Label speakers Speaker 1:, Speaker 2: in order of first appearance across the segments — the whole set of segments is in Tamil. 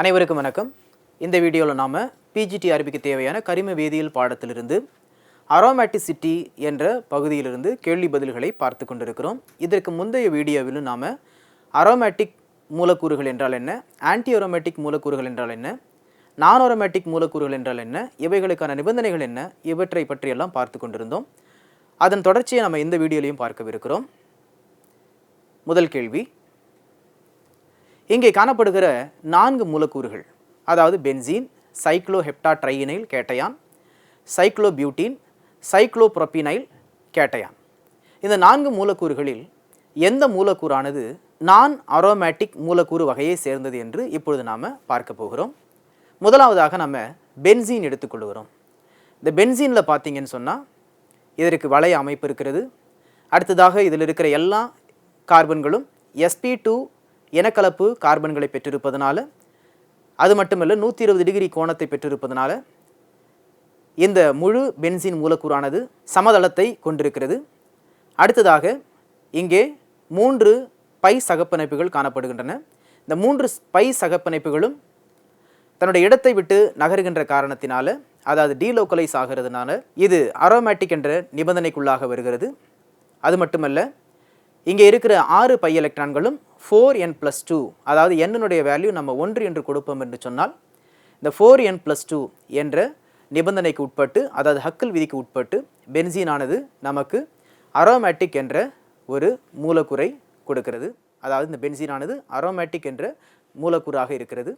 Speaker 1: அனைவருக்கும் வணக்கம். இந்த வீடியோவில் நாம் பிஜிடி அறிவிக்க தேவையான கரிம வேதியியல் பாடத்திலிருந்து அரோமேட்டிசிட்டி என்ற பகுதியிலிருந்து கேள்வி பதில்களை பார்த்து கொண்டிருக்கிறோம். இதற்கு முந்தைய வீடியோவிலும் நாம் அரோமேட்டிக் மூலக்கூறுகள் என்றால் என்ன ஆன்டி அரோமேட்டிக் மூலக்கூறுகள் என்றால் என்ன நான் அரோமேட்டிக் மூலக்கூறுகள் என்றால் என்ன இவைகளுக்கான நிபந்தனைகள் என்ன இவற்றை பற்றியெல்லாம் பார்த்து கொண்டிருந்தோம். அதன் தொடர்ச்சியை நம்ம இந்த வீடியோலையும் பார்க்கவிருக்கிறோம். முதல் கேள்வி இங்கே காணப்படுகிற நான்கு மூலக்கூறுகள் அதாவது benzene cycloheptatrienyl cation cyclobutene cyclopropenyl cation. இந்த நான்கு மூலக்கூறுகளில் எந்த மூலக்கூறானது நான் அரோமேட்டிக் மூலக்கூறு வகையை சேர்ந்தது என்று இப்பொழுது நாம் பார்க்க போகிறோம். முதலாவதாக நம்ம பென்சீன் எடுத்துக்கொள்கிறோம் இந்த பென்சீனில் பார்த்தீங்கன்னு சொன்னால் இதற்கு வளைய அமைப்பு இருக்கிறது. அடுத்ததாக இதில் இருக்கிற எல்லா கார்பன்களும் எஸ்பி டூ இனக்கலப்பு கார்பன்களை பெற்றிருப்பதனால அது மட்டுமல்ல நூற்றி இருபது டிகிரி கோணத்தை பெற்றிருப்பதனால இந்த முழு பென்சின் மூலக்கூறானது சமதளத்தை கொண்டிருக்கிறது. அடுத்ததாக இங்கே மூன்று பை சகப்பிணைப்புகள் காணப்படுகின்றன. இந்த மூன்று பை சகப்பிணைப்புகளும் தன்னுடைய இடத்தை விட்டு நகருகின்ற காரணத்தினால அதாவது டீலோக்கலைஸ் ஆகிறதுனால இது அரோமேட்டிக் என்ற நிபந்தனைக்குள்ளாக வருகிறது. அது மட்டுமல்ல இங்கே இருக்கிற ஆறு பை எலக்ட்ரான்களும் ஃபோர் என் ப்ளஸ் டூ அதாவது என்னுடைய வேல்யூ நம்ம ஒன்று என்று கொடுப்போம் என்று சொன்னால் இந்த ஃபோர் என் ப்ளஸ் டூ என்ற நிபந்தனைக்கு உட்பட்டு அதாவது ஹக்கல் விதிக்கு உட்பட்டு பென்சீனானது நமக்கு அரோமேட்டிக் என்ற ஒரு மூலக்கூறை கொடுக்கிறது. அதாவது இந்த பென்சீனானது அரோமேட்டிக் என்ற மூலக்கூறாக இருக்கிறது.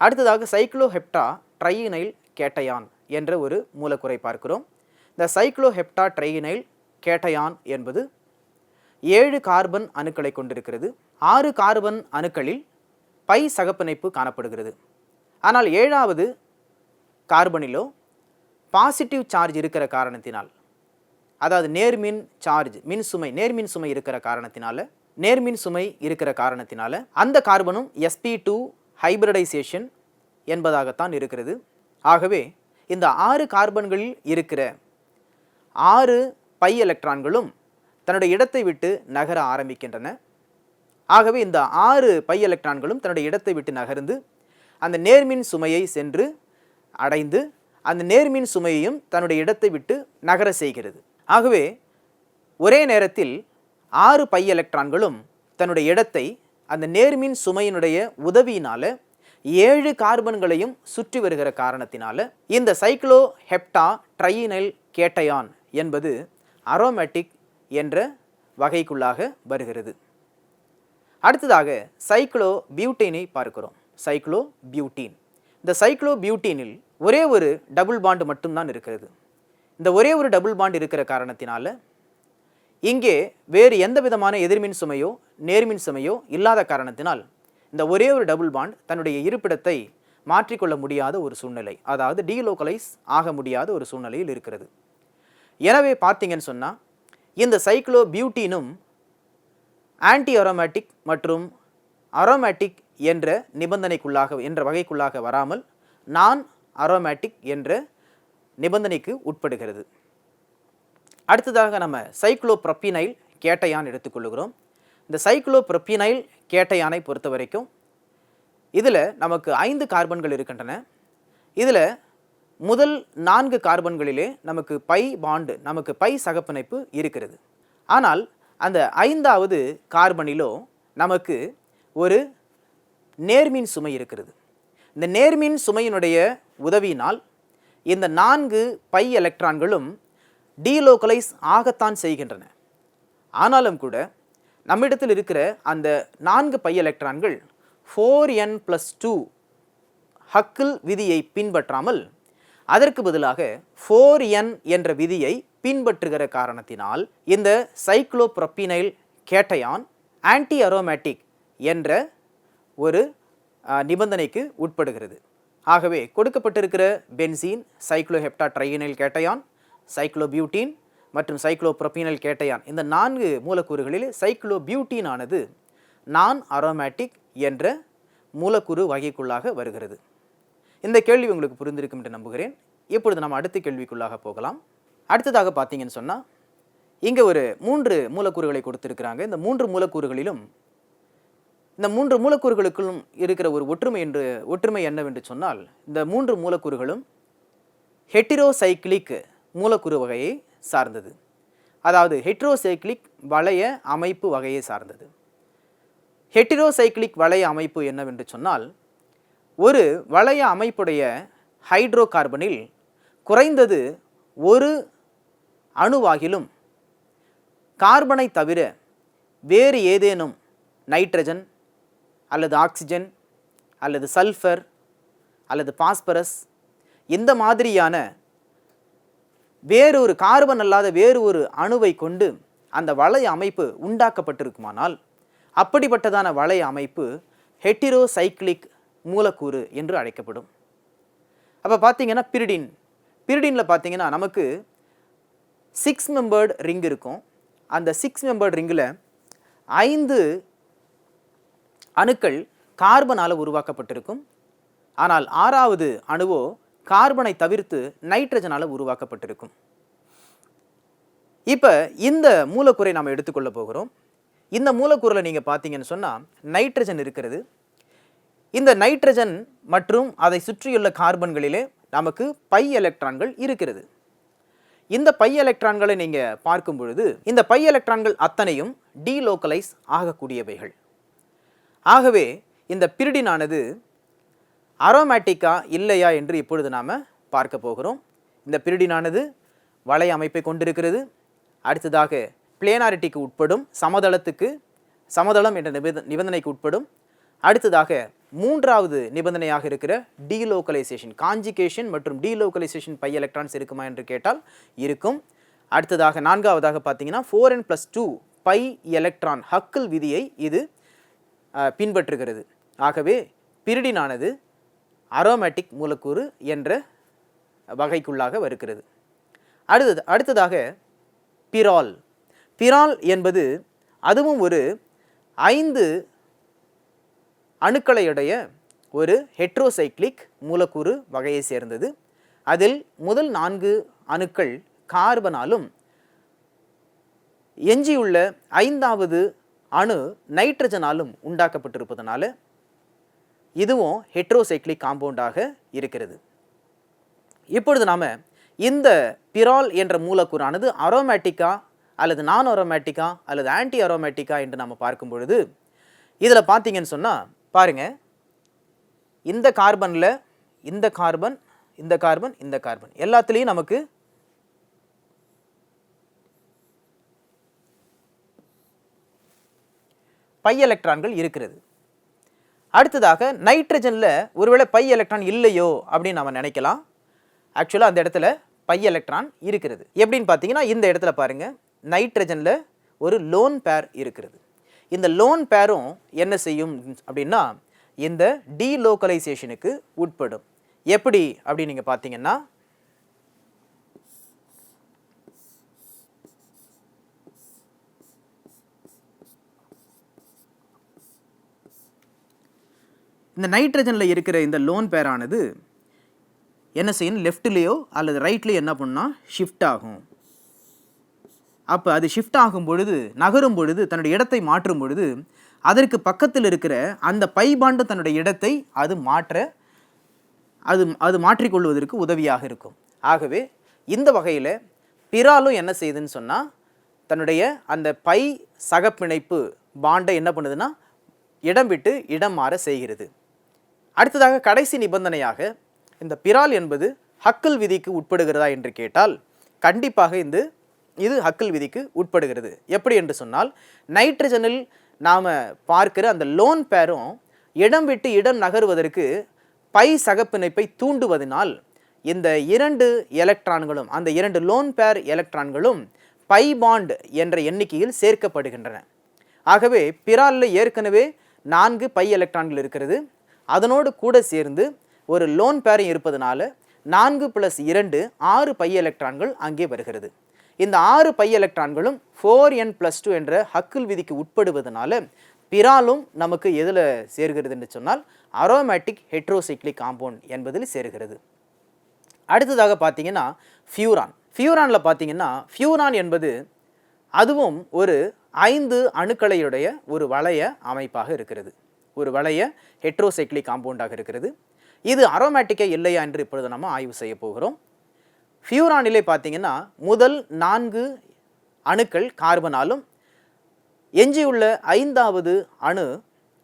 Speaker 1: அடுத்ததாக சைக்ளோஹெப்டா ட்ரையினைல் கேட்டயான் என்ற ஒரு மூலக்கூறை பார்க்கிறோம். இந்த சைக்ளோஹெப்டா ட்ரையினைல் கேட்டயான் என்பது ஏழு கார்பன் அணுக்களை கொண்டிருக்கிறது. ஆறு கார்பன் அணுக்களில் பை சகப்பிணைப்பு காணப்படுகிறது. ஆனால் ஏழாவது கார்பனிலோ பாசிட்டிவ் சார்ஜ் இருக்கிற காரணத்தினால் அதாவது நேர்மின் சார்ஜ் மின் சுமை நேர்மின் சுமை இருக்கிற காரணத்தினால நேர்மின் சுமை இருக்கிற காரணத்தினால அந்த கார்பனும் எஸ்பி டூ ஹைபிரடைசேஷன் என்பதாகத்தான் இருக்கிறது. ஆகவே இந்த ஆறு கார்பன்களில் இருக்கிற ஆறு பை எலக்ட்ரான்களும் தன்னுடைய இடத்தை விட்டு நகர ஆரம்பிக்கின்றன. ஆகவே இந்த ஆறு பை எலக்ட்ரான்களும் தன்னுடைய இடத்தை விட்டு நகர்ந்து அந்த நேர்மின் சுமையை சென்று அடைந்து அந்த நேர்மின் சுமையையும் தன்னுடைய இடத்தை விட்டு நகர செய்கிறது. ஆகவே ஒரே நேரத்தில் ஆறு பை எலக்ட்ரான்களும் தன்னுடைய இடத்தை அந்த நேர்மின் சுமையினுடைய உதவியினால் ஏழு கார்பன்களையும் சுற்றி வருகிற காரணத்தினால இந்த சைக்ளோ ஹெப்டா ட்ரையினைல் கேட்டயான் என்பது அரோமேட்டிக் என்ற வகைக்குள்ளாக வருகிறது. அடுத்ததாக சைக்ளோ பியூட்டீனை பார்க்கிறோம். சைக்ளோ பியூட்டீன் இந்த சைக்ளோ பியூட்டீனில் ஒரே ஒரு டபுள் பாண்ட் மட்டும்தான் இருக்கிறது. இந்த ஒரே ஒரு டபுள் பாண்ட் இருக்கிற காரணத்தினால இங்கே வேறு எந்த விதமான எதிர்மின் சுமையோ நேர்மின் சுமையோ இல்லாத காரணத்தினால் இந்த ஒரே ஒரு டபுள் பாண்ட் தன்னுடைய இருப்பிடத்தை மாற்றிக்கொள்ள முடியாத ஒரு சூழ்நிலை அதாவது டீலோக்கலைஸ் ஆக முடியாத ஒரு சூழ்நிலையில் இருக்கிறது. எனவே பார்த்தீங்கன்னு சொன்னால் இந்த சைக்ளோ பியூட்டினும் ஆன்டி அரோமேட்டிக் மற்றும் அரோமேட்டிக் என்ற நிபந்தனைக்குள்ளாக என்ற வகைக்குள்ளாக வராமல் நான் அரோமேட்டிக் என்ற நிபந்தனைக்கு உட்படுகிறது. அடுத்ததாக நம்ம சைக்ளோப்ரப்பினைல் கேட்டையான் எடுத்துக்கொள்கிறோம் இந்த சைக்ளோப்ரப்பினைல் கேட்டையானை பொறுத்த வரைக்கும் இதில் நமக்கு ஐந்து கார்பன்கள் இருக்கின்றன. இதில் முதல் நான்கு கார்பன்களிலே நமக்கு பை பாண்டு நமக்கு பை சகப்பிணைப்பு இருக்கிறது. ஆனால் அந்த ஐந்தாவது கார்பனிலோ நமக்கு ஒரு நேர்மின் சுமை இருக்கிறது. இந்த நேர்மின் சுமையினுடைய உதவியினால் இந்த நான்கு பை எலக்ட்ரான்களும் டீலோக்கலைஸ் ஆகத்தான் செய்கின்றன. ஆனாலும் கூட நம்மிடத்தில் இருக்கிற அந்த நான்கு பை எலக்ட்ரான்கள் four n plus two Huckel விதியை பின்பற்றாமல் அதற்கு பதிலாக ஃபோர் என் என்ற விதியை பின்பற்றுகிற காரணத்தினால் இந்த சைக்ளோப்ரொப்பினைல் கேட்டயான் ஆன்டி அரோமேட்டிக் என்ற ஒரு நிபந்தனைக்கு உட்படுகிறது. ஆகவே கொடுக்கப்பட்டிருக்கிற பென்சீன் சைக்ளோஹெப்டா ட்ரையினைல் கேட்டயான் சைக்ளோபியூட்டீன் மற்றும் சைக்ளோப்ரொப்பினைல் கேட்டயான். இந்த நான்கு மூலக்கூறுகளில் சைக்ளோபியூட்டீன் ஆனது நான் அரோமேட்டிக் என்ற மூலக்கூறு வகைக்குள்ளாக வருகிறது. இந்த கேள்வி உங்களுக்கு புரிந்திருக்கும் என்று நம்புகிறேன். இப்பொழுது நம்ம அடுத்த கேள்விக்குள்ளாக போகலாம். அடுத்ததாக பார்த்தீங்கன்னு சொன்னால் இங்கே ஒரு மூன்று மூலக்கூறுகளை கொடுத்துருக்கிறாங்க. இந்த மூன்று மூலக்கூறுகளிலும் இந்த மூன்று மூலக்கூறுகளுக்கும் இருக்கிற ஒரு ஒற்றுமை என்று ஒற்றுமை என்னவென்று சொன்னால் இந்த மூன்று மூலக்கூறுகளும் ஹெட்டிரோசைக்ளிக் மூலக்கூறு வகையை சார்ந்தது. அதாவது ஹெட்ரோசைக்ளிக் வளைய அமைப்பு வகையை சார்ந்தது. ஹெட்டிரோசைக்ளிக் வளைய அமைப்பு என்னவென்று சொன்னால் ஒரு வளைய அமைப்புடைய ஹைட்ரோ கார்பனில் குறைந்தது ஒரு அணுவாகிலும் கார்பனை தவிர வேறு ஏதேனும் நைட்ரஜன் அல்லது ஆக்சிஜன் அல்லது சல்ஃபர் அல்லது பாஸ்பரஸ் இந்த மாதிரியான வேறொரு கார்பன் அல்லாத வேறு ஒரு அணுவை கொண்டு அந்த வளைய அமைப்பு உண்டாக்கப்பட்டிருக்குமானால் அப்படிப்பட்டதான வளைய அமைப்பு ஹெட்டிரோசைக்ளிக் மூலக்கூறு என்று அழைக்கப்படும். அப்போ பார்த்தீங்கன்னா பிரிடின் பிரிடினில் பார்த்தீங்கன்னா நமக்கு சிக்ஸ் மெம்பர்டு ரிங் இருக்கும். அந்த சிக்ஸ் மெம்பர்டு ரிங்கில் ஐந்து அணுக்கள் கார்பனால் உருவாக்கப்பட்டிருக்கும். ஆனால் ஆறாவது அணுவோ கார்பனை தவிர்த்து நைட்ரஜனால் உருவாக்கப்பட்டிருக்கும். இப்போ இந்த மூலக்கூறை நாம் எடுத்துக்கொள்ள போகிறோம். இந்த மூலக்கூறில் நீங்கள் பார்த்தீங்கன்னு சொன்னால் நைட்ரஜன் இருக்கிறது. இந்த நைட்ரஜன் மற்றும் அதை சுற்றியுள்ள கார்பன்களிலே நமக்கு பை எலக்ட்ரான்கள் இருக்கிறது. இந்த பை எலக்ட்ரான்களை நீங்கள் பார்க்கும் பொழுது இந்த பை எலக்ட்ரான்கள் அத்தனையும் டீலோக்கலைஸ் ஆகக்கூடியவைகள். ஆகவே இந்த பிரிடினானது அரோமேட்டிக்கா இல்லையா என்று இப்பொழுது நாம் பார்க்க போகிறோம். இந்த பிரிடினானது வலை அமைப்பை கொண்டிருக்கிறது. அடுத்ததாக பிளேனாரிட்டிக்கு உட்படும் சமதளத்துக்கு சமதளம் என்ற நிபந்த நிபந்தனைக்கு உட்படும். அடுத்ததாக மூன்றாவது நிபந்தனையாக இருக்கிற டீலோக்கலைசேஷன் காஞ்சிகேஷன் மற்றும் டீலோக்கலைசேஷன் பை எலக்ட்ரான்ஸ் இருக்குமா என்று கேட்டால் இருக்கும். அடுத்ததாக நான்காவதாக பார்த்தீங்கன்னா four n plus two pi electron Huckel விதியை இது பின்பற்றுகிறது. ஆகவே பிரிடினானது அரோமேட்டிக் மூலக்கூறு என்ற வகைக்குள்ளாக வருகிறது. அடுத்தது அடுத்ததாக பிரால் பிரால் என்பது அதுவும் ஒரு ஐந்து அணுக்களையுடைய ஒரு ஹெட்ரோசைக்ளிக் மூலக்கூறு வகையை சேர்ந்தது. அதில் முதல் நான்கு அணுக்கள் கார்பனாலும் எஞ்சியுள்ள ஐந்தாவது அணு நைட்ரஜனாலும் உண்டாக்கப்பட்டிருப்பதனால இதுவும் ஹெட்ரோசைக்ளிக் காம்பவுண்டாக இருக்கிறது. இப்பொழுது நாம் இந்த பிரால் என்ற மூலக்கூறானது அரோமேட்டிக்கா அல்லது நான் அரோமேட்டிக்கா அல்லது ஆன்டி அரோமேட்டிக்கா என்று நாம் பார்க்கும் பொழுது இதில் பார்த்தீங்கன்னு சொன்னால் பாருங்கள் இந்த கார்பனில் இந்த கார்பன் இந்த கார்பன் இந்த கார்பன். எல்லாத்துலேயும் நமக்கு பை எலக்ட்ரான்கள் இருக்கிறது. அடுத்ததாக நைட்ரஜனில் ஒருவேளை பை எலக்ட்ரான் இல்லையோ அப்படின்னு நம்ம நினைக்கலாம். ஆக்சுவலாக அந்த இடத்துல பை எலக்ட்ரான் இருக்கிறது. எப்படின்னு பார்த்தீங்கன்னா இந்த இடத்துல பாருங்கள் நைட்ரஜனில் ஒரு லோன் பேர் இருக்கிறது. இந்த லோன் பேரும் என்ன செய்யும் அப்படின்னா இந்த டீலோக்கலைசேஷனுக்கு உட்படும். எப்படி அப்படின்னு நீங்கள் பார்த்தீங்கன்னா இந்த நைட்ரஜனில் இருக்கிற இந்த லோன் பேரானது என்ன செய்யணும் லெஃப்ட்லேயோ அல்லது ரைட்லேயோ என்ன பண்ணுன்னா ஷிஃப்ட் ஆகும். அப்போ அது ஷிஃப்ட் ஆகும் பொழுது நகரும் பொழுது தன்னுடைய இடத்தை மாற்றும் பொழுது அதற்கு பக்கத்தில் இருக்கிற அந்த பை பாண்டு தன்னுடைய இடத்தை அது மாற்ற அது அது மாற்றிக்கொள்வதற்கு உதவியாக இருக்கும். ஆகவே இந்த வகையில் பிறாலும் என்ன செய்யுதுன்னு சொன்னால் தன்னுடைய அந்த பை சகப்பிணைப்பு பாண்டை என்ன பண்ணுதுன்னா இடம் விட்டு இடம் மாற செய்கிறது. அடுத்ததாக கடைசி நிபந்தனையாக இந்த பிரால் என்பது ஹக்கிள் விதிக்கு உட்படுகிறதா என்று கேட்டால் கண்டிப்பாக இந்த இது ஹக்கல் விதிக்கு உட்படுகிறது. எப்படி என்று சொன்னால் நைட்ரஜனில் நாம் பார்க்கிற அந்த லோன் பேரும் இடம் விட்டு இடம் நகருவதற்கு பை சகப்பிணைப்பை தூண்டுவதனால் இந்த இரண்டு எலக்ட்ரான்களும் அந்த இரண்டு லோன் பேர் எலக்ட்ரான்களும் பை பாண்ட் என்ற எண்ணிக்கையில் சேர்க்கப்படுகின்றன. ஆகவே பிராலில் ஏற்கனவே நான்கு பை எலக்ட்ரான்கள் இருக்கிறது. அதனோடு கூட சேர்ந்து ஒரு லோன் பேரும் இருப்பதனால நான்கு பிளஸ் இரண்டு ஆறு பை எலக்ட்ரான்கள் அங்கே வருகிறது. இந்த ஆறு பை எலக்ட்ரான்களும் ஃபோர் என் ப்ளஸ் டூ என்ற ஹக்கில் விதிக்கு உட்படுவதனால பிராலும் நமக்கு எதில் சேர்கிறது என்று சொன்னால் அரோமேட்டிக் ஹெட்ரோசைக்ளிக் காம்பவுண்ட் என்பதில் சேர்கிறது. அடுத்ததாக பார்த்தீங்கன்னா ஃபியூரான் ஃபியூரானில் பார்த்தீங்கன்னா ஃபியூரான் என்பது அதுவும் ஒரு ஐந்து அணுக்களையுடைய ஒரு வளைய அமைப்பாக இருக்கிறது. ஒரு வளைய ஹெட்ரோசைக்ளிக் காம்பவுண்டாக இருக்கிறது. இது அரோமேட்டிக்கே இல்லையா என்று இப்பொழுது நம்ம ஆய்வு செய்ய போகிறோம். ஃபியூரானிலே பார்த்தீங்கன்னா முதல் நான்கு அணுக்கள் கார்பனாலும் எஞ்சியுள்ள ஐந்தாவது அணு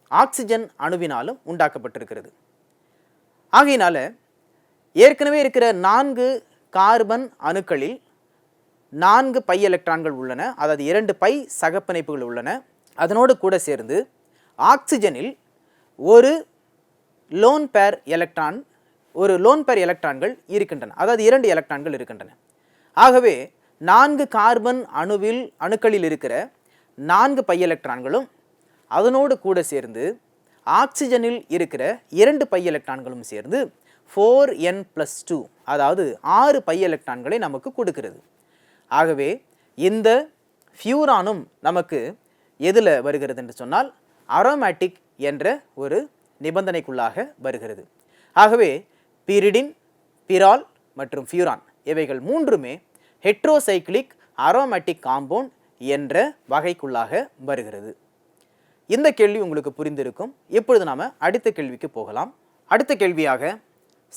Speaker 1: ஆக்சிஜன் அணுவினாலும் உண்டாக்கப்பட்டிருக்கிறது. ஆகையினால ஏற்கனவே இருக்கிற நான்கு கார்பன் அணுக்களில் நான்கு பை எலக்ட்ரான்கள் உள்ளன. அதாவது இரண்டு பை சகப்பிணைப்புகள் உள்ளன. அதனோடு கூட சேர்ந்து ஆக்சிஜனில் ஒரு லோன் பேர் எலக்ட்ரான் ஒரு லோன் பேர் எலக்ட்ரான்கள் இருக்கின்றன. அதாவது இரண்டு எலக்ட்ரான்கள் இருக்கின்றன. ஆகவே நான்கு கார்பன் அணுவில் அணுக்களில் இருக்கிற நான்கு பை எலக்ட்ரான்களும் அதனோடு கூட சேர்ந்து ஆக்சிஜனில் இருக்கிற இரண்டு பை எலக்ட்ரான்களும் சேர்ந்து ஃபோர் என் ப்ளஸ் டூ அதாவது ஆறு பை எலக்ட்ரான்களை நமக்கு கொடுக்கிறது. ஆகவே இந்த ஃபியூரானும் நமக்கு எதில் வருகிறது என்று சொன்னால் அரோமேட்டிக் என்ற ஒரு நிபந்தனைக்குள்ளாக வருகிறது. ஆகவே பிரிடின் பிரால் மற்றும் ஃபியூரான். இவைகள் மூன்றுமே ஹெட்ரோசைக்ளிக் அரோமேட்டிக் காம்பவுண்ட் என்ற வகைக்குள்ளாக வருகிறது. இந்த கேள்வி உங்களுக்கு புரிந்திருக்கும். இப்பொழுது நாம அடுத்த கேள்விக்கு போகலாம். அடுத்த கேள்வியாக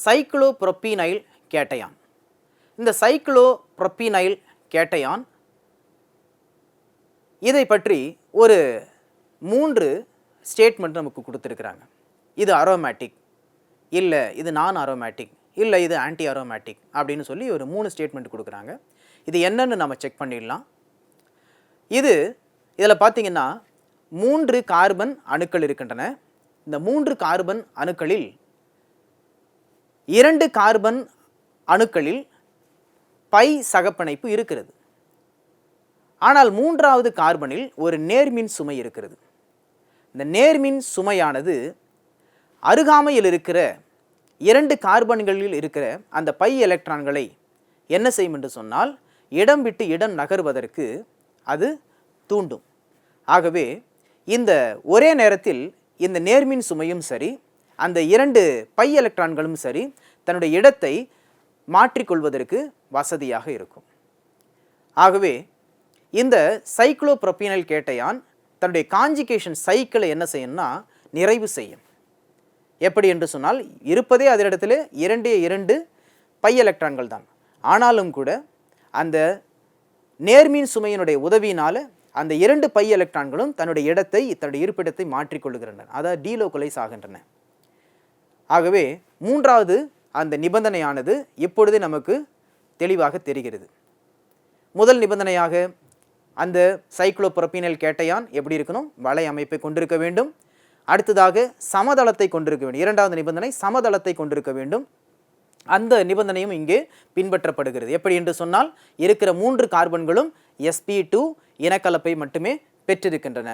Speaker 1: சைக்ளோப்ரொப்பீனைல் கேட்டயான். இந்த சைக்ளோப்ரொப்பீனைல் கேட்டயான் இதை பற்றி ஒரு மூன்று ஸ்டேட்மெண்ட் நமக்கு கொடுத்துருக்குறாங்க. இது அரோமேட்டிக். இல்லை இது நான் அரோமேட்டிக் இல்லை இது ஆன்டி அரோமேட்டிக் அப்படின்னு சொல்லி ஒரு மூணு ஸ்டேட்மெண்ட் கொடுக்குறாங்க. இது என்னன்னு நம்ம செக் பண்ணிடலாம். இது இதில் பார்த்தீங்கன்னா மூன்று கார்பன் அணுக்கள் இருக்கின்றன. இந்த மூன்று கார்பன் அணுக்களில் இரண்டு கார்பன் அணுக்களில் பை சகப்பிணைப்பு இருக்கிறது. ஆனால் மூன்றாவது கார்பனில் ஒரு நேர்மின் சுமை இருக்கிறது. இந்த நேர்மின் சுமையானது அருகாமையில் இருக்கிற இரண்டு கார்பன்களில் இருக்கிற அந்த பை எலக்ட்ரான்களை என்ன செய்யும் என்று சொன்னால் இடம் விட்டு இடம் நகர்வதற்கு அது தூண்டும். ஆகவே இந்த ஒரே நேரத்தில் இந்த நேர்மின் சுமையும் சரி அந்த இரண்டு பை எலக்ட்ரான்களும் சரி தன்னுடைய இடத்தை மாற்றிக்கொள்வதற்கு வசதியாக இருக்கும். ஆகவே இந்த சைக்ளோப்ரொப்பீனல் கேட்டையான் தன்னுடைய காஞ்சிகேஷன் சைக்கிளை என்ன செய்யும்னா நிறைவு செய்யும். எப்படி என்று சொன்னால் இருப்பதே அதனிடத்தில் இரண்டே இரண்டு பை எலக்ட்ரான்கள் தான். ஆனாலும் கூட அந்த நேர்மின் சுமையினுடைய உதவியினால் அந்த இரண்டு பை எலக்ட்ரான்களும் தன்னுடைய இடத்தை தன்னுடைய இருப்பிடத்தை மாற்றிக்கொள்ளுகின்றன அதாவது டீலோக்கலைஸ் ஆகின்றன. ஆகவே மூன்றாவது அந்த நிபந்தனையானது இப்பொழுதே நமக்கு தெளிவாக தெரிகிறது. முதல் நிபந்தனையாக அந்த சைக்ளோபுரப்பினல் கேட்டையான் எப்படி இருக்கணும்? வலை அமைப்பை கொண்டிருக்க வேண்டும். அடுத்ததாக சமதளத்தை கொண்டிருக்க வேண்டும். இரண்டாவது நிபந்தனை சமதளத்தை கொண்டிருக்க வேண்டும். அந்த நிபந்தனையும் இங்கே பின்பற்றப்படுகிறது. எப்படி என்று சொன்னால் இருக்கிற மூன்று கார்பன்களும் எஸ்பி டூ இனக்கலப்பை மட்டுமே பெற்றிருக்கின்றன.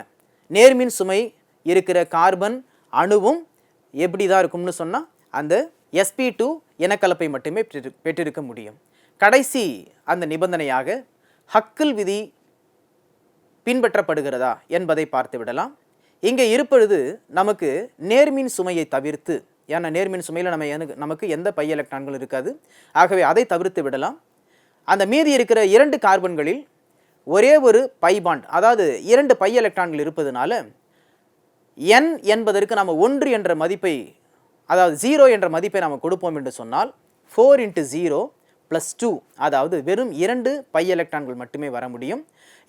Speaker 1: நேர்மின் சுமை இருக்கிற கார்பன் அணுவும் எப்படி தான் இருக்கும்னு சொன்னால் அந்த எஸ்பி டூ இனக்கலப்பை மட்டுமே பெற்று பெற்றிருக்க முடியும். கடைசி அந்த நிபந்தனையாக ஹக்கில் விதி பின்பற்றப்படுகிறதா என்பதை பார்த்து விடலாம். இங்கே இருப்பது நமக்கு நேர்மின் சுமையை தவிர்த்து. ஏன்னா நேர்மின் சுமையில் நம்ம எனக்கு நமக்கு எந்த பை எலக்ட்ரான்களும் இருக்காது. ஆகவே அதை தவிர்த்து விடலாம். அந்த மீதி இருக்கிற இரண்டு கார்பன்களில் ஒரே ஒரு பை பாண்ட் அதாவது இரண்டு பை எலக்ட்ரான்கள் இருப்பதனால என் என்பதற்கு நம்ம ஒன்று என்ற மதிப்பை அதாவது ஜீரோ என்ற மதிப்பை நாம் கொடுப்போம் என்று சொன்னால் four into zero plus two அதாவது வெறும் இரண்டு பை எலக்ட்ரான்கள் மட்டுமே வர முடியும்.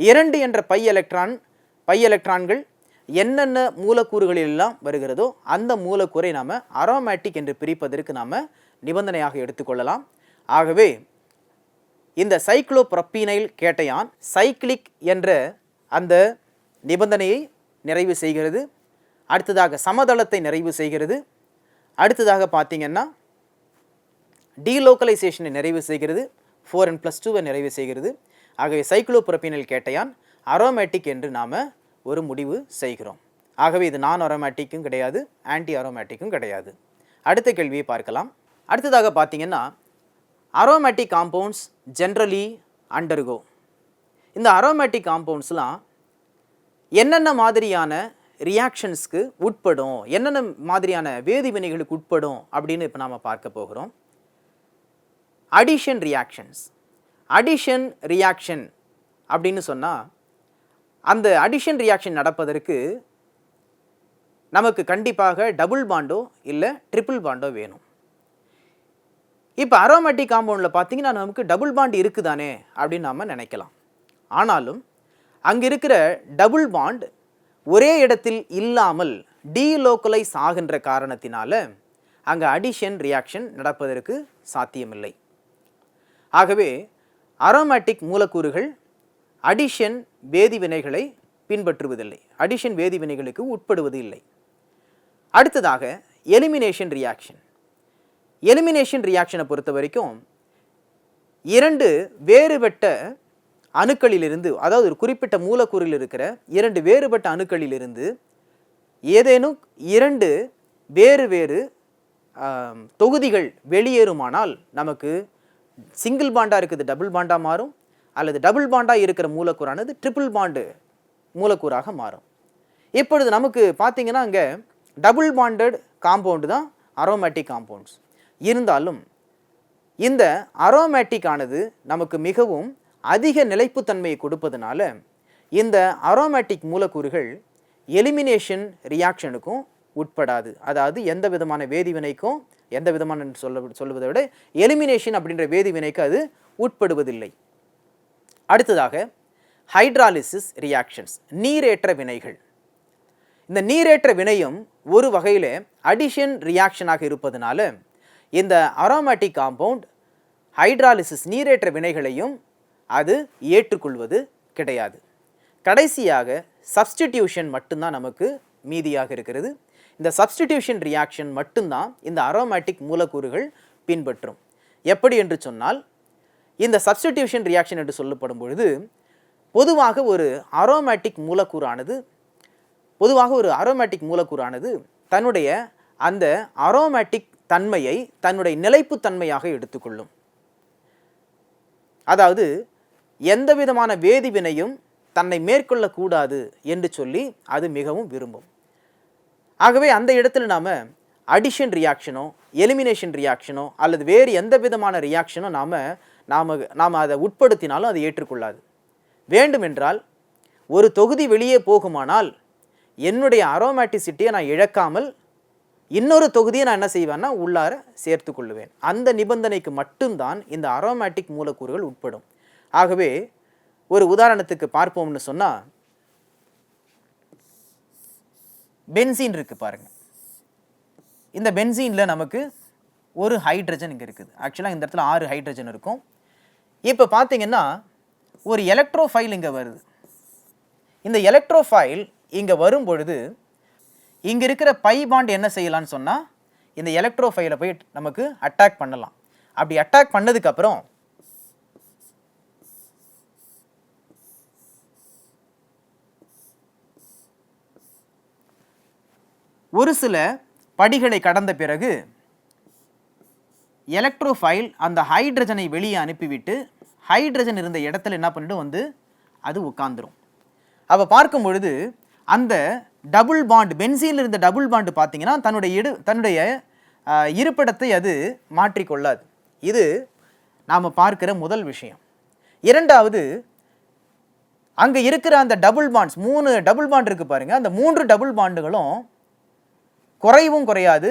Speaker 1: இரண்டு என்ற பை எலக்ட்ரான் பை எலக்ட்ரான்கள் என்னென்ன மூலக்கூறுகளில் எல்லாம் வருகிறதோ அந்த மூலக்கூறை நாம் அரோமேட்டிக் என்று பிரிப்பதற்கு நாம் நிபந்தனையாக எடுத்துக்கொள்ளலாம். ஆகவே இந்த சைக்ளோப்ரப்பீனைல் கேட்டையான் சைக்ளிக் என்ற அந்த நிபந்தனையை நிறைவு செய்கிறது. அடுத்ததாக சமதளத்தை நிறைவு செய்கிறது. அடுத்ததாக பார்த்தீங்கன்னா டீலோக்கலைசேஷனை நிறைவு செய்கிறது. ஃபோர் அண்ட் ப்ளஸ் டூவை நிறைவு செய்கிறது. ஆகவே சைக்ளோப்ரப்பீனல் கேட்டையான் அரோமேட்டிக் என்று நாம் ஒரு முடிவு செய்கிறோம். ஆகவே இது நான் அரோமேட்டிக்கும் கிடையாது ஆன்டி அரோமேட்டிக்கும் கிடையாது. அடுத்த கேள்வியை பார்க்கலாம். அடுத்ததாக பார்த்தீங்கன்னா அரோமேட்டிக் காம்பவுண்ட்ஸ் ஜென்ரலி அண்டர்கோ இந்த அரோமேட்டிக் காம்பவுண்ட்ஸ்லாம் என்னென்ன மாதிரியான ரியாக்ஷன்ஸ்க்கு உட்படும் என்னென்ன மாதிரியான வேதிவினைகளுக்கு உட்படும் அப்படின்னு இப்போ நாம் பார்க்க போகிறோம். அடிஷன் ரியாக்ஷன்ஸ் அடிஷன் ரியாக்ஷன் அப்படின்னு சொன்னால் அந்த அடிஷன் ரியாக்ஷன் நடப்பதற்கு நமக்கு கண்டிப்பாக டபுள் பாண்டோ இல்லை ட்ரிபிள் பாண்டோ வேணும். இப்போ அரோமேட்டிக் காம்பவுண்டில் பார்த்தீங்கன்னா நமக்கு டபுள் பாண்ட் இருக்குதானே அப்படின்னு நாம் நினைக்கலாம். ஆனாலும் அங்கே இருக்கிற டபுள் பாண்ட் ஒரே இடத்தில் இல்லாமல் டீலோக்கலைஸ் ஆகின்ற காரணத்தினால அங்கே அடிஷன் ரியாக்ஷன் நடப்பதற்கு சாத்தியமில்லை. ஆகவே அரோமேட்டிக் மூலக்கூறுகள் அடிஷன் வேதிவினைகளை பின்பற்றுவதில்லை. அடிஷன் வேதிவினைகளுக்கு உட்படுவது இல்லை. அடுத்ததாக எலிமினேஷன் ரியாக்ஷன் எலிமினேஷன் ரியாக்ஷனை பொறுத்த வரைக்கும் இரண்டு வேறுபட்ட அணுக்களிலிருந்து அதாவது ஒரு குறிப்பிட்ட மூலக்கூறில் இருக்கிற இரண்டு வேறுபட்ட அணுக்களிலிருந்து ஏதேனும் இரண்டு வேறு வேறு தொகுதிகள் வெளியேறுமானால் நமக்கு சிங்கிள் பாண்டாக இருக்குது டபுள் பாண்டாக மாறும். அல்லது டபுள் பாண்டாக இருக்கிற மூலக்கூறானது ட்ரிபிள் பாண்டு மூலக்கூறாக மாறும். இப்பொழுது நமக்கு பார்த்தீங்கன்னா அங்கே டபுள் பாண்டட் காம்பவுண்டு தான் அரோமேட்டிக் காம்பவுண்ட்ஸ் இருந்தாலும் இந்த அரோமேட்டிக்கானது நமக்கு மிகவும் அதிக நிலைப்புத்தன்மையை கொடுப்பதனால இந்த அரோமேட்டிக் மூலக்கூறுகள் எலிமினேஷன் ரியாக்ஷனுக்கும் உட்படாது. அதாவது எந்த விதமான வேதிவினைக்கும் எந்த விதமான சொல்ல சொல்லுவதை விட எலிமினேஷன் அப்படின்ற வேதிவினைக்கு அது உட்படுவதில்லை. அடுத்ததாக ஹைட்ராலிசிஸ் ரியாக்ஷன்ஸ் நீரேற்ற வினைகள். இந்த நீரேற்ற வினையும் ஒரு வகையில் அடிஷன் ரியாக்ஷனாக இருப்பதனால இந்த அரோமேட்டிக் காம்பவுண்ட் ஹைட்ராலிசிஸ் நீரேற்ற வினைகளையும் அது ஏற்றுக்கொள்வது கிடையாது. கடைசியாக சப்ஸ்டிடியூஷன் மட்டும்தான் நமக்கு மீதியாக இருக்கிறது. இந்த சப்ஸ்டிடியூஷன் ரியாக்ஷன் மட்டும்தான் இந்த அரோமேட்டிக் மூலக்கூறுகள் பின்பற்றும். எப்படி என்று சொன்னால் இந்த சப்ஸ்டிடியூஷன் ரியாக்ஷன் என்று சொல்லப்படும் பொழுது பொதுவாக ஒரு அரோமேட்டிக் மூலக்கூறானது பொதுவாக ஒரு அரோமேட்டிக் மூலக்கூறானது தன்னுடைய அந்த அரோமேட்டிக் தன்மையை தன்னுடைய நிலைப்புத்தன்மையாக எடுத்துக்கொள்ளும். அதாவது எந்த விதமான வேதிவினையும் தன்னை மேற்கொள்ளக்கூடாது என்று சொல்லி அது மிகவும் விரும்பும். ஆகவே அந்த இடத்துல நாம் அடிஷன் ரியாக்ஷனோ எலிமினேஷன் ரியாக்ஷனோ அல்லது வேறு எந்த விதமான ரியாக்ஷனோ நாம் நாம் நாம் அதை உட்படுத்தினாலும் அதை ஏற்றுக்கொள்ளாது. வேண்டுமென்றால் ஒரு தொகுதி வெளியே போகுமானால் என்னுடைய அரோமேட்டிசிட்டியை நான் இழக்காமல் இன்னொரு தொகுதியை நான் என்ன செய்வேன்னா உள்ளார சேர்த்து கொள்ளுவேன். அந்த நிபந்தனைக்கு மட்டும்தான் இந்த அரோமேட்டிக் மூலக்கூறுகள் உட்படும். ஆகவே ஒரு உதாரணத்துக்கு பார்ப்போம்னு சொன்னால் பென்சீன் இருக்குது பாருங்கள் இந்த பென்சீனில் நமக்கு ஒரு ஹைட்ரஜன் இங்கே இருக்குது. ஆக்சுவலாக இந்த இடத்துல ஆறு ஹைட்ரஜன் இருக்கும். இப்போ பார்த்தீங்கன்னா ஒரு எலக்ட்ரோஃபைல் இங்கே வருது. இந்த எலக்ட்ரோஃபைல் இங்கே வரும் பொழுது இங்கே இருக்கிற பை பாண்ட் என்ன செய்யலான்னு சொன்னால் இந்த எலக்ட்ரோஃபைலை போய் நமக்கு அட்டாக் பண்ணலாம். அப்படி அட்டாக் பண்ணதுக்கப்புறம் ஒரு சில படிகளை கடந்த பிறகு எலக்ட்ரோஃபைல் அந்த ஹைட்ரஜனை வெளியே அனுப்பிவிட்டு ஹைட்ரஜன் இருந்த இடத்துல என்ன பண்ணிடும்? வந்து அது உட்காந்துரும் அப்போ பார்க்கும் பொழுது அந்த டபுள் பாண்ட் பென்சீனில் இருந்த டபுள் பாண்டு பார்த்தீங்கன்னா தன்னுடைய இடு தன்னுடைய இருப்பிடத்தை அது மாற்றிக்கொள்ளாது. இது நாம் பார்க்கிற முதல் விஷயம். இரண்டாவது அங்கே இருக்கிற அந்த டபுள் பாண்ட்ஸ் மூணு டபுள் பாண்ட் இருக்குது பாருங்கள் அந்த மூன்று டபுள் பாண்டுகளும் குறைவும் குறையாது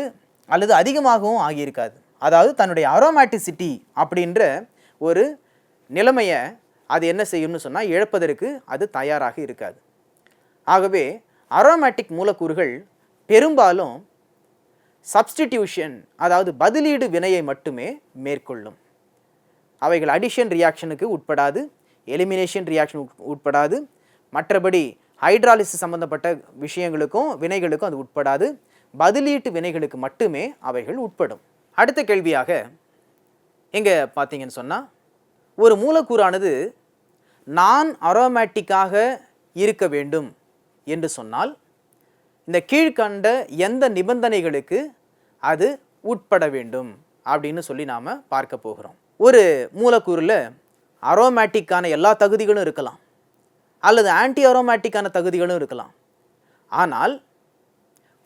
Speaker 1: அல்லது அதிகமாகவும் ஆகியிருக்காது. அதாவது தன்னுடைய அரோமேட்டிசிட்டி அப்படின்ற ஒரு நிலைமையை அது என்ன செய்யும்னு சொன்னால் இழப்பதற்கு அது தயாராக இருக்காது. ஆகவே அரோமேட்டிக் மூலக்கூறுகள் பெரும்பாலும் சப்ஸ்டிடியூஷன் அதாவது பதிலீடு வினையை மட்டுமே மேற்கொள்ளும். அவைகள் அடிஷன் ரியாக்ஷனுக்கு உட்படாது எலிமினேஷன் ரியாக்ஷன் உட்படாது மற்றபடி ஹைட்ராலிசிஸ் சம்பந்தப்பட்ட விஷயங்களுக்கும் வினைகளுக்கும் அது உட்படாது பதிலீட்டு வினைகளுக்கு மட்டுமே அவைகள் உட்படும். அடுத்த கேள்வியாக எங்கே பார்த்தீங்கன்னு சொன்னால் ஒரு மூலக்கூறானது நான் அரோமேட்டிக்காக இருக்க வேண்டும் என்று சொன்னால் இந்த கீழ்கண்ட எந்த நிபந்தனைகளுக்கு அது உட்பட வேண்டும் அப்படின்னு சொல்லி நாம் பார்க்க போகிறோம். ஒரு மூலக்கூறில் அரோமேட்டிக்கான எல்லா தகுதிகளும் இருக்கலாம் அல்லது ஆன்டி அரோமேட்டிக்கான தகுதிகளும் இருக்கலாம். ஆனால்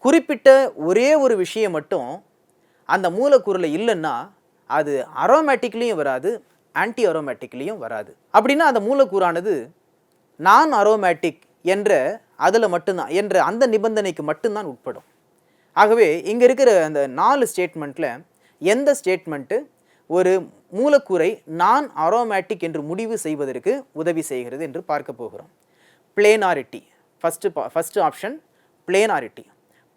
Speaker 1: குறிப்பிட்ட ஒரே ஒரு விஷயம் மட்டும் அந்த மூலக்கூறில் இல்லைன்னா அது அரோமேட்டிக்லேயும் வராது ஆன்டி அரோமேட்டிக்லேயும் வராது. அப்படின்னா அந்த மூலக்கூறானது நான் அரோமேட்டிக் என்ற அதில் மட்டும்தான் என்ற அந்த நிபந்தனைக்கு மட்டும்தான் உட்படும். ஆகவே இங்கே இருக்கிற அந்த நாலு ஸ்டேட்மெண்ட்டில் எந்த ஸ்டேட்மெண்ட்டு ஒரு மூலக்கூறை நான் அரோமேட்டிக் என்று முடிவு செய்வதற்கு உதவி செய்கிறது என்று பார்க்க போகிறோம். Planarity first first option planarity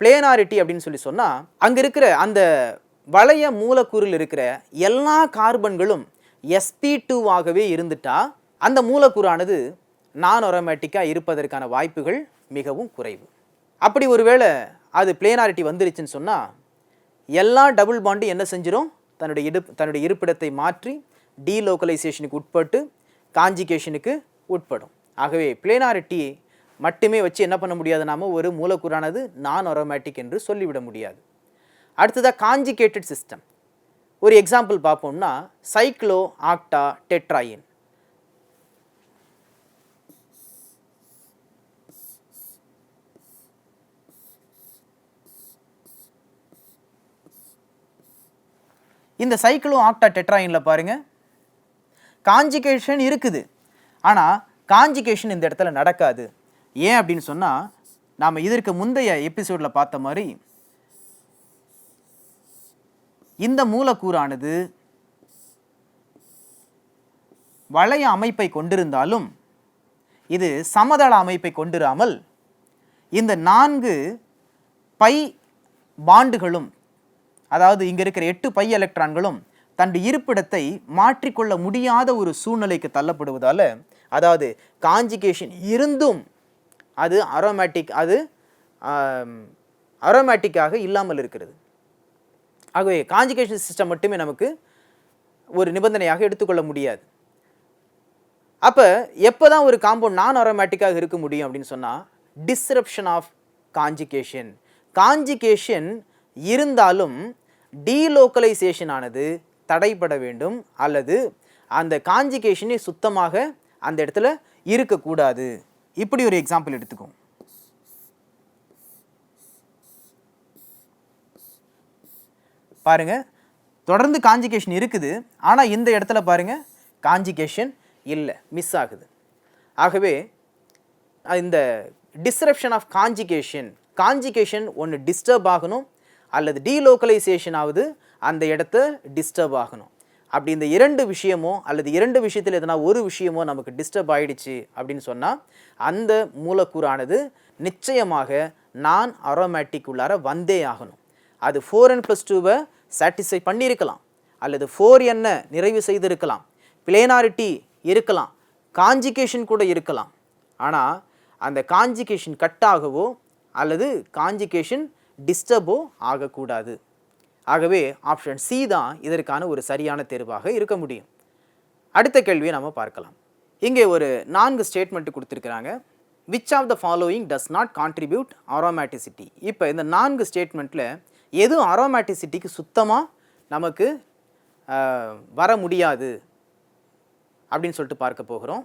Speaker 1: planarity அப்படின்னு சொல்லி சொன்னால் அங்கே இருக்கிற அந்த வளைய மூலக்கூறில் இருக்கிற எல்லா கார்பன்களும் எஸ்பி டூவாகவே இருந்துட்டா அந்த மூலக்கூறானது நான் அரோமேட்டிக்காக இருப்பதற்கான வாய்ப்புகள் மிகவும் குறைவு. அப்படி ஒருவேளை அது பிளேனாரிட்டி வந்துருச்சுன்னு சொன்னால் எல்லா டபுள் பாண்டும் என்ன செஞ்சிடும் தன்னுடைய இடு தன்னுடைய இருப்பிடத்தை மாற்றி டீலோக்கலைசேஷனுக்கு உட்பட்டு காஞ்சிகேஷனுக்கு உட்படும். ஆகவே பிளேனாரிட்டி மட்டுமே வச்சு என்ன பண்ண முடியாது நாம்? ஒரு மூலக்கூறானது நான் அரோமேட்டிக் என்று சொல்லிவிட முடியாது. அடுத்ததாக காஞ்சிகேட்டட் சிஸ்டம் ஒரு எக்ஸாம்பிள் பார்ப்போம்னா சைக்ளோ ஆக்டா டெட்ராயின் இந்த சைக்கிளோ ஆக்டா டெட்ராயினில் பாருங்கள் காஞ்சிகேஷன் இருக்குது. ஆனால் காஞ்சிகேஷன் இந்த இடத்துல நடக்காது. ஏன் அப்படின்னு சொன்னால் நாம் இதற்கு முந்தைய எபிசோடில் பார்த்த மாதிரி இந்த மூலக்கூறானது வளைய அமைப்பை கொண்டிருந்தாலும் இது சமதள அமைப்பை கொண்டிராமல் இந்த நான்கு பை பாண்டுகளும் அதாவது இங்கே இருக்கிற எட்டு பை எலக்ட்ரான்களும் தன் இருப்பிடத்தை மாற்றிக்கொள்ள முடியாத ஒரு சூழ்நிலைக்கு தள்ளப்படுவதால் அதாவது காஞ்சிகேஷன் இருந்தும் அது அரோமேட்டிக் அது அரோமேட்டிக்காக இல்லாமல் இருக்கிறது. ஆகவே காஞ்சிகேஷன் சிஸ்டம் மட்டுமே நமக்கு ஒரு நிபந்தனையாக எடுத்துக்கொள்ள முடியாது. அப்போ எப்போ தான் ஒரு காம்பவுண்ட் நான் அரோமேட்டிக்காக இருக்க முடியும் அப்படின்னு சொன்னால் டிஸ்ரப்ஷன் ஆஃப் காஞ்சிகேஷன் காஞ்சிகேஷன் இருந்தாலும் டீலோக்கலைசேஷன் ஆனது தடைப்பட வேண்டும் அல்லது அந்த காஞ்சிகேஷனே சுத்தமாக அந்த இடத்துல இருக்கக்கூடாது. இப்படி ஒரு எக்ஸாம்பிள் எடுத்துக்கோங்க பாருங்கள் தொடர்ந்து காஞ்சிகேஷன் இருக்குது. ஆனால் இந்த இடத்துல பாருங்க காஞ்சிகேஷன் இல்லை மிஸ் ஆகுது. ஆகவே இந்த டிஸ்ரப்ஷன் ஆஃப் காஞ்சிகேஷன் காஞ்சிகேஷன் ஒன்று டிஸ்டர்ப் ஆகணும் அல்லது டீலோக்கலைசேஷன் ஆகுது அந்த இடத்த டிஸ்டர்ப் ஆகணும். அப்படி இந்த இரண்டு விஷயமோ அல்லது இரண்டு விஷயத்தில் எதனா ஒரு விஷயமோ நமக்கு டிஸ்டர்ப் ஆகிடுச்சு அப்படின்னு சொன்னால் அந்த மூலக்கூறானது நிச்சயமாக நான் அரோமேட்டிக் உள்ளார வந்தே ஆகணும். அது ஃபோர் என் ப்ளஸ் டூவை சாட்டிஸ்ஃபை பண்ணியிருக்கலாம். அல்லது ஃபோர் என்ன நிறைவு செய்திருக்கலாம். பிளேனாரிட்டி இருக்கலாம். காஞ்சிகேஷன் கூட இருக்கலாம். ஆனால் அந்த காஞ்சிகேஷன் கட்டாகவோ அல்லது காஞ்சிகேஷன் டிஸ்டர்போ ஆகக்கூடாது. ஆகவே ஆப்ஷன் சி தான் இதற்கான ஒரு சரியான தேர்வாக இருக்க முடியும். அடுத்த கேள்வியை நம்ம பார்க்கலாம். இங்கே ஒரு நான்கு ஸ்டேட்மெண்ட் கொடுத்துருக்குறாங்க. Which of the following does not contribute aromaticity இப்போ இந்த நான்கு ஸ்டேட்மெண்ட்டில் எதுவும் அரோமேட்டிசிட்டிக்கு சுத்தமாக நமக்கு வர முடியாது அப்படின்னு சொல்லிட்டு பார்க்க போகிறோம்.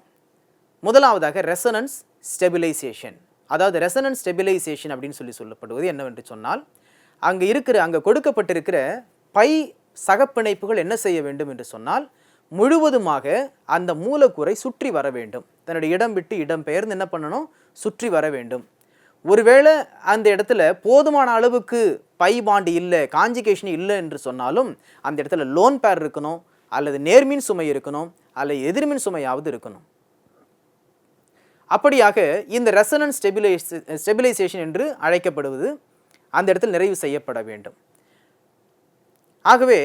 Speaker 1: முதலாவதாக ரெசனன்ஸ் ஸ்டெபிலைசேஷன் அதாவது ரெசனன்ஸ் ஸ்டெபிலைசேஷன் அப்படின்னு சொல்லி சொல்லப்படுவது என்னவென்று சொன்னால் அங்கே இருக்கிற அங்கே கொடுக்கப்பட்டிருக்கிற பை சகப்பிணைப்புகள் என்ன செய்ய வேண்டும் என்று சொன்னால் முழுவதுமாக அந்த மூலக்கூறை சுற்றி வர வேண்டும். தன்னுடைய இடம் விட்டு இடம் பெயர்ந்து என்ன பண்ணணும்? சுற்றி வர வேண்டும். ஒருவேளை அந்த இடத்துல போதுமான அளவுக்கு பை பாண்டு இல்லை காஞ்சிகேஷன் இல்லை என்று சொன்னாலும் அந்த இடத்துல லோன் பேர் இருக்கணும் அல்லது நேர்மின் சுமை இருக்கணும் அல்லது எதிர்மின் சுமையாவது இருக்கணும். அப்படியாக இந்த ரெசனன்ஸ் ஸ்டெபிலைஸ் ஸ்டெபிலைசேஷன் என்று அழைக்கப்படுவது அந்த இடத்தில் நிறைவு செய்யப்பட வேண்டும். ஆகவே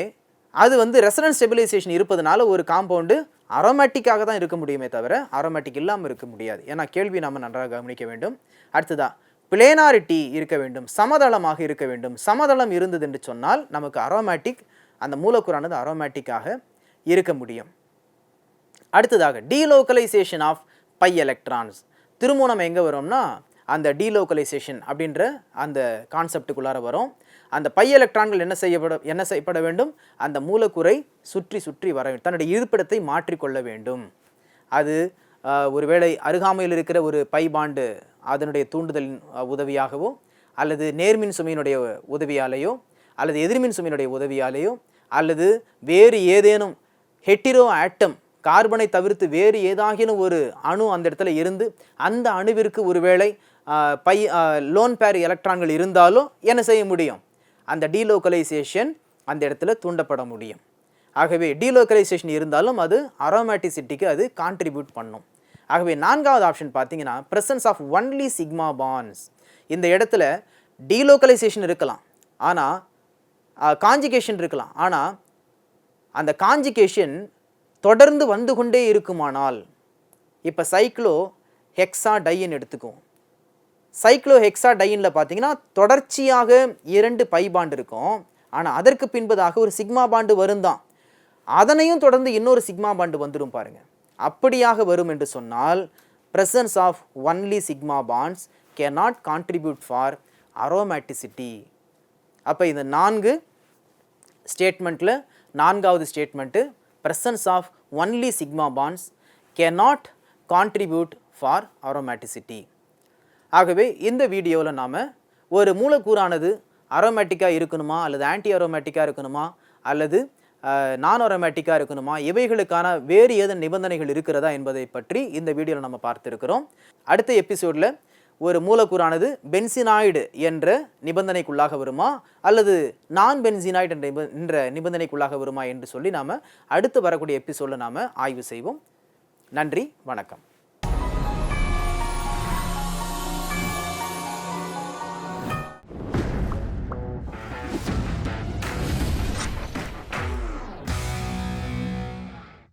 Speaker 1: அது வந்து ரெசனன்ஸ் ஸ்டெபிலைசேஷன் இருப்பதனால ஒரு காம்பவுண்டு அரோமேட்டிக்காக தான் இருக்க முடியுமே தவிர அரோமேட்டிக் இல்லாமல் இருக்க முடியாது. ஏன்னா கேள்வி நாம் நன்றாக கவனிக்க வேண்டும். அடுத்ததாக பிளேனாரிட்டி இருக்க வேண்டும் சமதளமாக இருக்க வேண்டும். சமதளம் இருந்தது என்று சொன்னால் நமக்கு அரோமேட்டிக் அந்த மூலக்கூறானது அரோமேட்டிக்காக இருக்க முடியும். அடுத்ததாக டீலோக்கலைசேஷன் ஆஃப் பை எலக்ட்ரான்ஸ் திருமணம் நம்ம எங்கே வரோம்னா அந்த டீலோக்கலைசேஷன் அப்படின்ற அந்த கான்செப்டுக்குள்ளார வரும் அந்த பை எலக்ட்ரான்கள் என்ன செய்யப்பட என்ன செய்யப்பட வேண்டும்? அந்த மூலக்கூறை சுற்றி சுற்றி வர வேண்டும். தன்னுடைய இருப்பிடத்தை மாற்றிக்கொள்ள வேண்டும். அது ஒருவேளை அருகாமையில் இருக்கிற ஒரு பை பாண்டு அதனுடைய தூண்டுதலின் உதவியாகவோ அல்லது நேர்மின் சுமையினுடைய உதவியாலேயோ அல்லது எதிர்மின் சுமையினுடைய உதவியாலேயோ அல்லது வேறு ஏதேனும் ஹெட்டிரோ ஆட்டம் கார்பனை தவிர்த்து வேறு ஏதாகினும் ஒரு அணு அந்த இடத்துல இருந்து அந்த அணுவிற்கு ஒருவேளை பை லோன் பேர் எலக்ட்ரான்கள் இருந்தாலும் என்ன செய்ய முடியும்? அந்த டீலோக்கலைசேஷன் அந்த இடத்துல தூண்டப்பட முடியும். ஆகவே டீலோக்கலைசேஷன் இருந்தாலும் அது அரோமேட்டிசிட்டிக்கு அது கான்ட்ரிபியூட் பண்ணும். ஆகவே நான்காவது ஆப்ஷன் பார்த்தீங்கன்னா presence of only sigma bonds இந்த இடத்துல டீலோக்கலைசேஷன் இருக்கலாம். ஆனால் காஞ்சிகேஷன் இருக்கலாம். ஆனால் அந்த காஞ்சிகேஷன் தொடர்ந்து வந்து கொண்டே இருக்குமானால் இப்போ சைக்ளோ ஹெக்ஸா டையின் எடுத்துக்குவோம். சைக்ளோ ஹெக்ஸா டையினில் பார்த்தீங்கன்னா தொடர்ச்சியாக இரண்டு பை பாண்டு இருக்கும். ஆனால் அதற்கு பின்பதாக ஒரு சிக்மா பாண்டு வரும் தான் அதனையும் தொடர்ந்து இன்னொரு சிக்மா பாண்டு வந்துடும் பாருங்கள் அப்படியாக வரும் என்று சொன்னால் presence of only sigma bonds can not contribute for aromaticity அப்போ இந்த நான்கு ஸ்டேட்மெண்ட்டில் நான்காவது statement presence of only sigma bonds can not contribute for aromaticity ஆகவே இந்த வீடியோவில் நாம் ஒரு மூலக்கூறானது அரோமேட்டிக்காக இருக்கணுமா அல்லது ஆன்டி அரோமேட்டிக்காக இருக்கணுமா அல்லது நான் அரோமேட்டிக்காக இருக்கணுமா? இவைகளுக்கான வேறு ஏதும் நிபந்தனைகள் இருக்கிறதா என்பதை பற்றி இந்த வீடியோவில் நம்ம பார்த்துருக்கிறோம். அடுத்த எபிசோடில் ஒரு மூலக்கூறானது பென்சினாய்டு என்ற நிபந்தனைக்குள்ளாக வருமா? அல்லது நான் பென்சினாய்டு என்ற நிப- என்ற நிபந்தனைக்குள்ளாக வருமா என்று சொல்லி நாம் அடுத்து வரக்கூடிய எபிசோடில் நாம் ஆய்வு செய்வோம். நன்றி வணக்கம்.